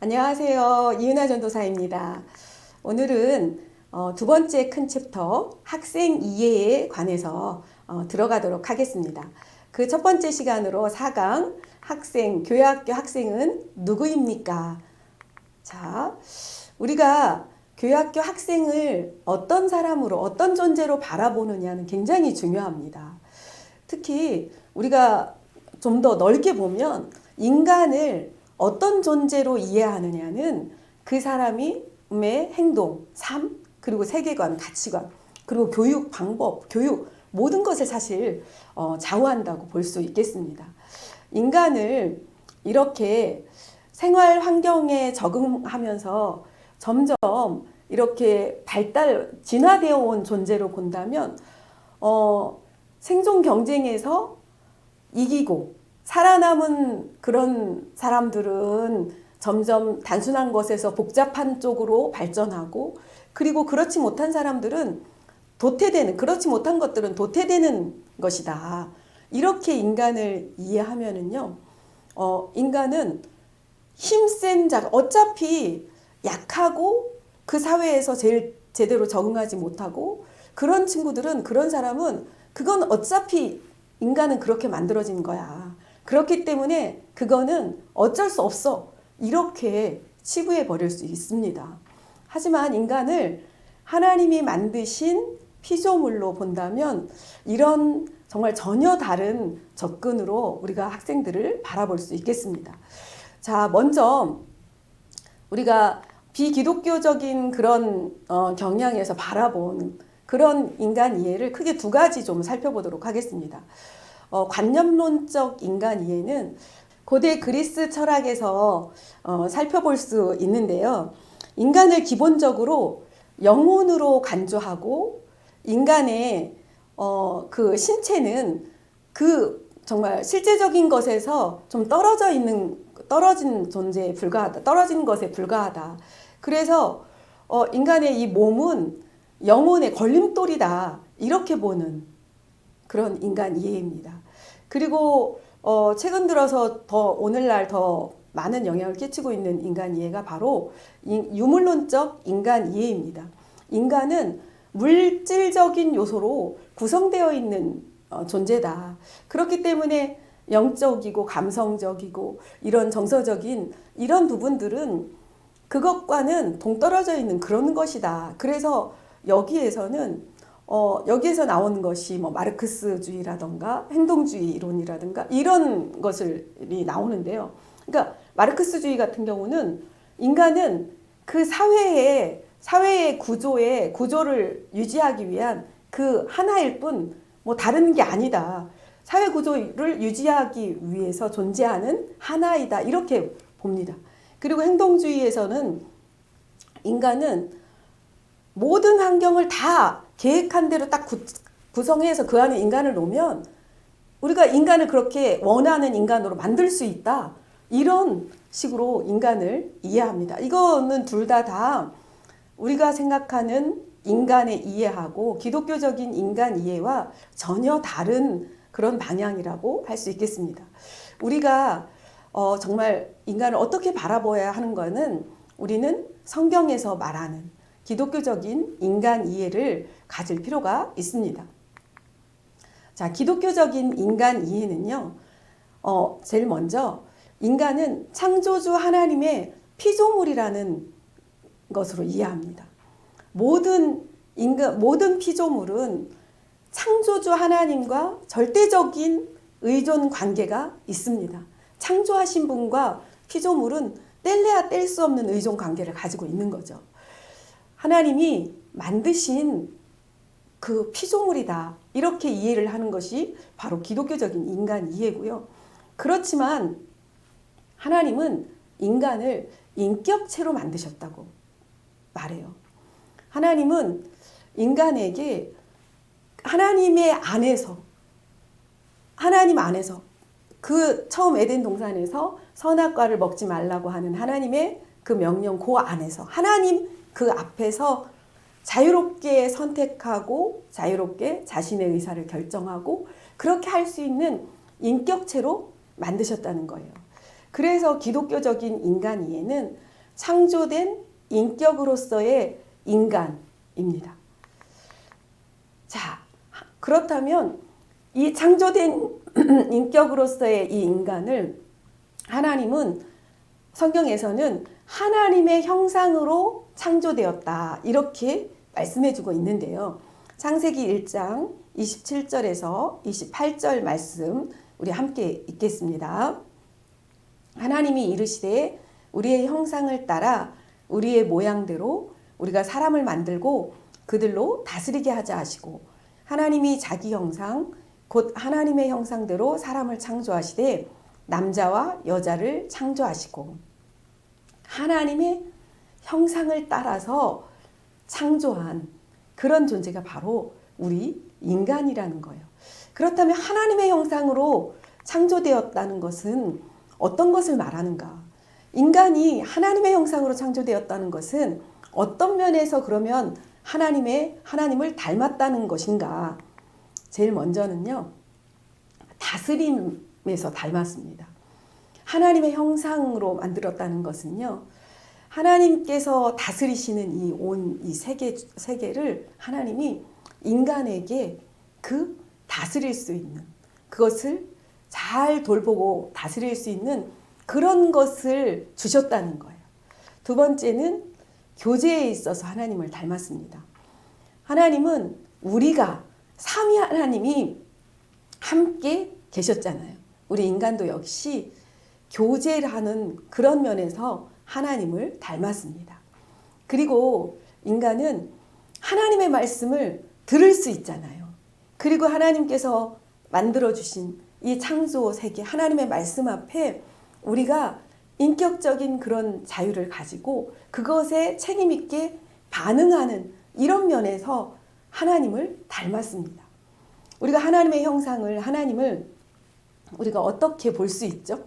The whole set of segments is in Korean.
안녕하세요. 이은하 전도사입니다. 오늘은 어, 두 번째 큰 챕터 학생 이해에 관해서 어, 들어가도록 하겠습니다. 그 첫 번째 시간으로 4강 학생, 교회학교 학생은 누구입니까? 자, 우리가 교회학교 학생을 어떤 사람으로, 어떤 존재로 바라보느냐는 굉장히 중요합니다. 특히 우리가 좀 더 넓게 보면 인간을 어떤 존재로 이해하느냐는 그 사람이 의 행동, 삶, 그리고 세계관, 가치관, 그리고 교육 방법, 교육 모든 것을 사실 어, 좌우한다고 볼 수 있겠습니다. 인간을 이렇게 생활 환경에 적응하면서 점점 이렇게 발달, 진화되어 온 존재로 본다면, 어, 생존 경쟁에서 이기고 살아남은 그런 사람들은 점점 단순한 것에서 복잡한 쪽으로 발전하고 그리고 그렇지 못한 사람들은 도태되는 그렇지 못한 것들은 도태되는 것이다. 이렇게 인간을 이해하면은요. 어, 인간은 힘센 자 어차피 약하고 그 사회에서 제일 제대로 적응하지 못하고 그런 친구들은 그런 사람은 그건 어차피 인간은 그렇게 만들어진 거야. 그렇기 때문에 그거는 어쩔 수 없어. 이렇게 치부해 버릴 수 있습니다. 하지만 인간을 하나님이 만드신 피조물로 본다면 이런 정말 전혀 다른 접근으로 우리가 학생들을 바라볼 수 있겠습니다. 자, 먼저 우리가 비기독교적인 그런 어, 경향에서 바라본 그런 인간 이해를 크게 두 가지 좀 살펴보도록 하겠습니다. 어, 관념론적 인간 이해는 고대 그리스 철학에서 어, 살펴볼 수 있는데요. 인간을 기본적으로 영혼으로 간주하고 인간의 어, 그 신체는 그 정말 실제적인 것에서 좀 떨어져 있는 떨어진 존재에 불과하다. 떨어진 것에 불과하다. 그래서 어, 인간의 이 몸은 영혼의 걸림돌이다. 이렇게 보는 그런 인간 이해입니다. 그리고 어, 최근 들어서 더 오늘날 더 많은 영향을 끼치고 있는 인간 이해가 바로 유물론적 인간 이해입니다. 인간은 물질적인 요소로 구성되어 있는 어, 존재다. 그렇기 때문에 영적이고 감성적이고 이런 정서적인 이런 부분들은 그것과는 동떨어져 있는 그런 것이다. 그래서 여기에서는 어, 여기에서 나오는 것이 뭐 마르크스주의라던가 행동주의 이론이라든가 이런 것들이 나오는데요. 그러니까 마르크스주의 같은 경우는 인간은 그 사회의 사회의 구조의 구조를 유지하기 위한 그 하나일 뿐 뭐 다른 게 아니다. 사회 구조를 유지하기 위해서 존재하는 하나이다. 이렇게 봅니다. 그리고 행동주의에서는 인간은 모든 환경을 다 계획한 대로 딱 구, 구성해서 그 안에 인간을 놓으면 우리가 인간을 그렇게 원하는 인간으로 만들 수 있다. 이런 식으로 인간을 이해합니다. 이거는 둘 다다 우리가 생각하는 인간의 이해하고 기독교적인 인간 이해와 전혀 다른 그런 방향이라고 할 수 있겠습니다. 우리가 어, 정말 인간을 어떻게 바라봐야 하는 거는 우리는 성경에서 말하는 기독교적인 인간 이해를 가질 필요가 있습니다. 자, 기독교적인 인간 이해는요, 어, 제일 먼저 인간은 창조주 하나님의 피조물이라는 것으로 이해합니다. 모든 인간, 모든 피조물은 창조주 하나님과 절대적인 의존 관계가 있습니다. 창조하신 분과 피조물은 뗄래야 뗄 수 없는 의존 관계를 가지고 있는 거죠. 하나님이 만드신 그 피조물이다. 이렇게 이해를 하는 것이 바로 기독교적인 인간 이해고요. 그렇지만 하나님은 인간을 인격체로 만드셨다고 말해요. 하나님은 인간에게 하나님의 안에서 하나님 안에서 그 처음 에덴 동산에서 선악과를 먹지 말라고 하는 하나님의 그 명령 그 안에서 하나님 그 앞에서 자유롭게 선택하고 자유롭게 자신의 의사를 결정하고 그렇게 할 수 있는 인격체로 만드셨다는 거예요. 그래서 기독교적인 인간 이해는 창조된 인격으로서의 인간입니다. 자, 그렇다면 이 창조된 인격으로서의 이 인간을 하나님은 성경에서는 하나님의 형상으로 창조되었다. 이렇게 말씀해 주고 있는데요. 창세기 1장 27절에서 28절 말씀 우리 함께 읽겠습니다. 하나님이 이르시되 우리의 형상을 따라 우리의 모양대로 우리가 사람을 만들고 그들로 다스리게 하자 하시고 하나님이 자기 형상 곧 하나님의 형상대로 사람을 창조하시되 남자와 여자를 창조하시고 하나님의 형상을 따라서 창조한 그런 존재가 바로 우리 인간이라는 거예요. 그렇다면 하나님의 형상으로 창조되었다는 것은 어떤 것을 말하는가? 인간이 하나님의 형상으로 창조되었다는 것은 어떤 면에서 그러면 하나님의 하나님을 닮았다는 것인가? 제일 먼저는요. 다스림에서 닮았습니다. 하나님의 형상으로 만들었다는 것은요. 하나님께서 다스리시는 이 온이 세계 세계를 하나님이 인간에게 그 다스릴 수 있는 그것을 잘 돌보고 다스릴 수 있는 그런 것을 주셨다는 거예요. 두 번째는 교제에 있어서 하나님을 닮았습니다. 하나님은 우리가 삼위 하나님이 함께 계셨잖아요. 우리 인간도 역시 교제를 하는 그런 면에서 하나님을 닮았습니다. 그리고 인간은 하나님의 말씀을 들을 수 있잖아요. 그리고 하나님께서 만들어 주신 이 창조 세계, 하나님의 말씀 앞에 우리가 인격적인 그런 자유를 가지고 그것에 책임있게 반응하는 이런 면에서 하나님을 닮았습니다. 우리가 하나님의 형상을, 하나님을 우리가 어떻게 볼 수 있죠?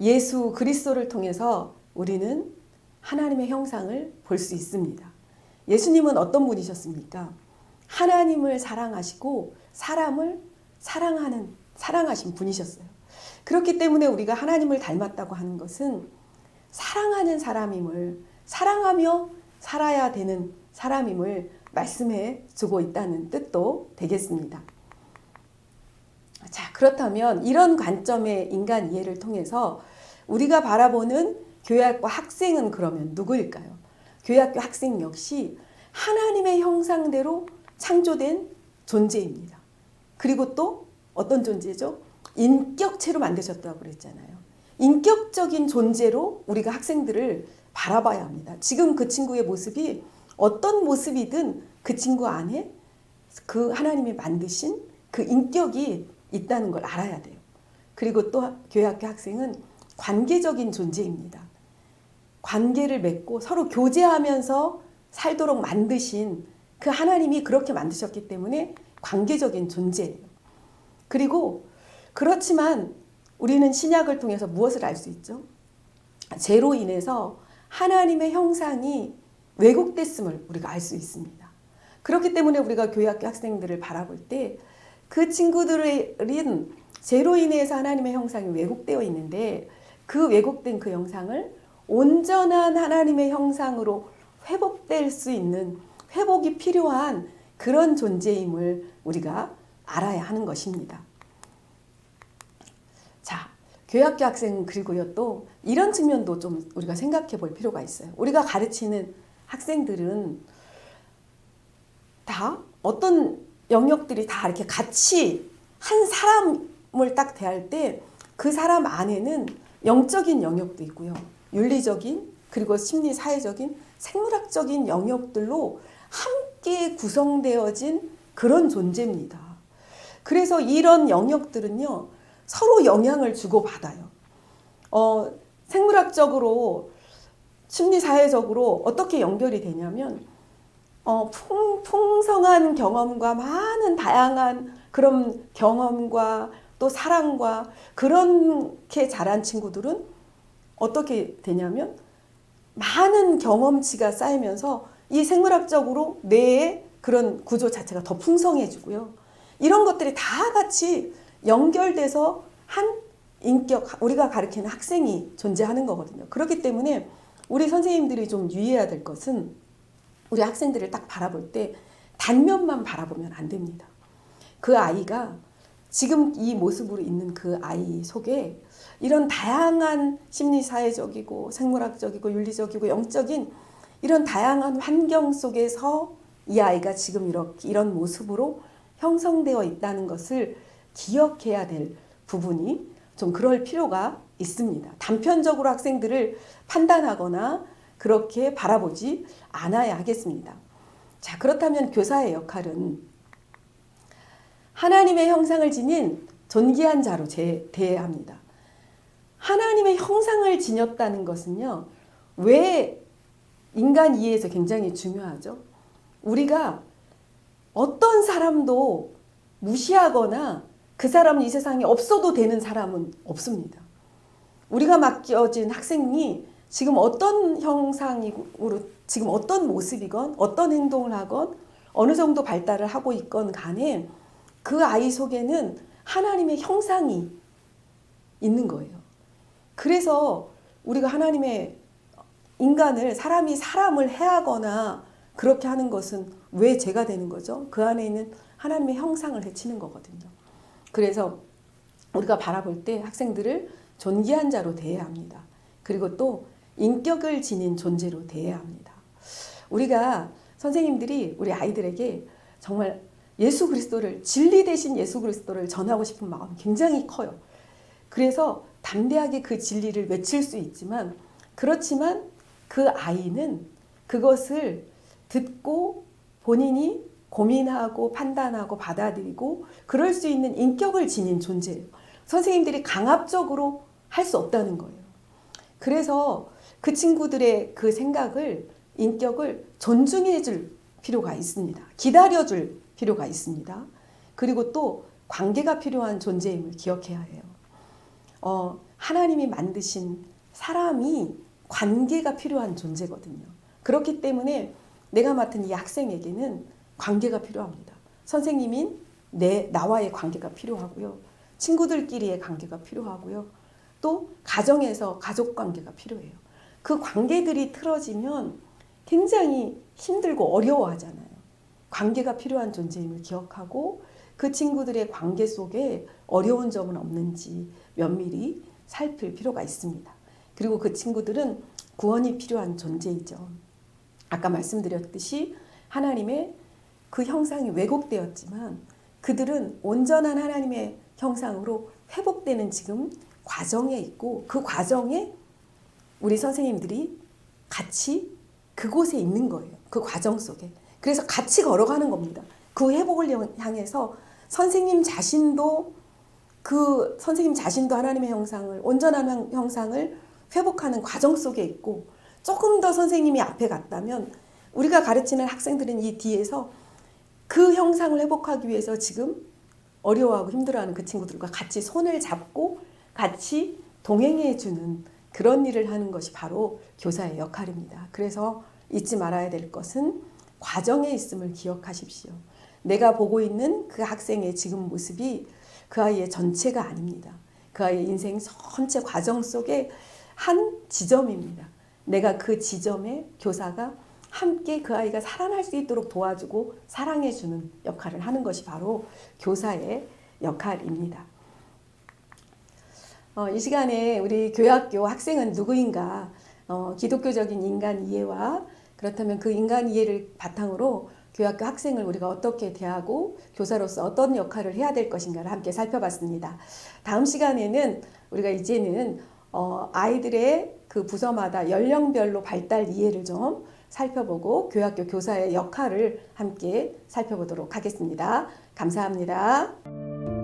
예수 그리스도를 통해서 우리는 하나님의 형상을 볼 수 있습니다. 예수님은 어떤 분이셨습니까? 하나님을 사랑하시고 사람을 사랑하는 사랑하신 분이셨어요. 그렇기 때문에 우리가 하나님을 닮았다고 하는 것은 사랑하는 사람임을 사랑하며 살아야 되는 사람임을 말씀해 주고 있다는 뜻도 되겠습니다. 자, 그렇다면 이런 관점의 인간 이해를 통해서 우리가 바라보는 교회학과 학생은 그러면 누구일까요? 교회학교 학생 역시 하나님의 형상대로 창조된 존재입니다. 그리고 또 어떤 존재죠? 인격체로 만드셨다고 그랬잖아요. 인격적인 존재로 우리가 학생들을 바라봐야 합니다. 지금 그 친구의 모습이 어떤 모습이든 그 친구 안에 그 하나님이 만드신 그 인격이 있다는 걸 알아야 돼요. 그리고 또 교회학교 학생은 관계적인 존재입니다. 관계를 맺고 서로 교제하면서 살도록 만드신 그 하나님이 그렇게 만드셨기 때문에 관계적인 존재예요. 그리고 그렇지만 우리는 신약을 통해서 무엇을 알 수 있죠? 죄로 인해서 하나님의 형상이 왜곡됐음을 우리가 알 수 있습니다. 그렇기 때문에 우리가 교회 학교 학생들을 바라볼 때 그 친구들은 죄로 인해서 하나님의 형상이 왜곡되어 있는데 그 왜곡된 그 형상을 온전한 하나님의 형상으로 회복될 수 있는 회복이 필요한 그런 존재임을 우리가 알아야 하는 것입니다. 자, 교회학교 학생 그리고요 또 이런 측면도 좀 우리가 생각해 볼 필요가 있어요. 우리가 가르치는 학생들은 다 어떤 영역들이 다 이렇게 같이 한 사람을 딱 대할 때 그 사람 안에는 영적인 영역도 있고요. 윤리적인 그리고 심리 사회적인 생물학적인 영역들로 함께 구성되어진 그런 존재입니다. 그래서 이런 영역들은요, 서로 영향을 주고받아요. 어, 생물학적으로, 심리사회적으로 어떻게 연결이 되냐면, 어, 풍, 풍성한 경험과 많은 다양한 그런 경험과 또 사랑과 그렇게 자란 친구들은 어떻게 되냐면 많은 경험치가 쌓이면서 이 생물학적으로 뇌의 그런 구조 자체가 더 풍성해지고요. 이런 것들이 다 같이 연결돼서 한 인격, 우리가 가르치는 학생이 존재하는 거거든요. 그렇기 때문에 우리 선생님들이 좀 유의해야 될 것은 우리 학생들을 딱 바라볼 때 단면만 바라보면 안 됩니다. 그 아이가 지금 이 모습으로 있는 그 아이 속에 이런 다양한 심리 사회적이고 생물학적이고 윤리적이고 영적인 이런 다양한 환경 속에서 이 아이가 지금 이렇게 이런 모습으로 형성되어 있다는 것을 기억해야 될 부분이 좀 그럴 필요가 있습니다. 단편적으로 학생들을 판단하거나 그렇게 바라보지 않아야 하겠습니다. 자, 그렇다면 교사의 역할은 하나님의 형상을 지닌 존귀한 자로 제, 대해야 합니다. 하나님의 형상을 지녔다는 것은요, 왜 인간 이해에서 굉장히 중요하죠? 우리가 어떤 사람도 무시하거나 그 사람은 이 세상에 없어도 되는 사람은 없습니다. 우리가 맡겨진 학생이 지금 어떤 형상으로 지금 어떤 모습이건 어떤 행동을 하건 어느 정도 발달을 하고 있건 간에 그 아이 속에는 하나님의 형상이 있는 거예요. 그래서 우리가 하나님의 인간을 사람이 사람을 해하거나 그렇게 하는 것은 왜 죄가 되는 거죠? 그 안에 있는 하나님의 형상을 해치는 거거든요. 그래서 우리가 바라볼 때 학생들을 존귀한 자로 대해야 합니다. 그리고 또 인격을 지닌 존재로 대해야 합니다. 우리가 선생님들이 우리 아이들에게 정말 예수 그리스도를 진리 대신 예수 그리스도를 전하고 싶은 마음이 굉장히 커요. 그래서 담대하게 그 진리를 외칠 수 있지만 그렇지만 그 아이는 그것을 듣고 본인이 고민하고 판단하고 받아들이고 그럴 수 있는 인격을 지닌 존재예요. 선생님들이 강압적으로 할 수 없다는 거예요. 그래서 그 친구들의 그 생각을 인격을 존중해 줄 필요가 있습니다. 기다려 줄 필요가 있습니다. 그리고 또 관계가 필요한 존재임을 기억해야 해요. 어, 하나님이 만드신 사람이 관계가 필요한 존재거든요. 그렇기 때문에 내가 맡은 이 학생에게는 관계가 필요합니다. 선생님인 내 나와의 관계가 필요하고요. 친구들끼리의 관계가 필요하고요. 또 가정에서 가족 관계가 필요해요. 그 관계들이 틀어지면 굉장히 힘들고 어려워하잖아요. 관계가 필요한 존재임을 기억하고 그 친구들의 관계 속에 어려운 점은 없는지 면밀히 살필 필요가 있습니다. 그리고 그 친구들은 구원이 필요한 존재이죠. 아까 말씀드렸듯이 하나님의 그 형상이 왜곡되었지만 그들은 온전한 하나님의 형상으로 회복되는 지금 과정에 있고 그 과정에 우리 선생님들이 같이 그곳에 있는 거예요. 그 과정 속에. 그래서 같이 걸어가는 겁니다. 그 회복을 향해서 선생님 자신도 그 선생님 자신도 하나님의 형상을 온전한 형상을 회복하는 과정 속에 있고 조금 더 선생님이 앞에 갔다면 우리가 가르치는 학생들은 이 뒤에서 그 형상을 회복하기 위해서 지금 어려워하고 힘들어하는 그 친구들과 같이 손을 잡고 같이 동행해 주는 그런 일을 하는 것이 바로 교사의 역할입니다. 그래서 잊지 말아야 될 것은 과정에 있음을 기억하십시오. 내가 보고 있는 그 학생의 지금 모습이 그 아이의 전체가 아닙니다. 그 아이의 인생 전체 과정 속에 한 지점입니다. 내가 그 지점에 교사가 함께 그 아이가 살아날 수 있도록 도와주고 사랑해주는 역할을 하는 것이 바로 교사의 역할입니다. 어, 이 시간에 우리 교학교 학생은 누구인가? 어, 기독교적인 인간 이해와 그렇다면 그 인간 이해를 바탕으로 교학교 학생을 우리가 어떻게 대하고 교사로서 어떤 역할을 해야 될 것인가를 함께 살펴봤습니다. 다음 시간에는 우리가 이제는 어, 아이들의 그 부서마다 연령별로 발달 이해를 좀 살펴보고 교학교 교사의 역할을 함께 살펴보도록 하겠습니다. 감사합니다.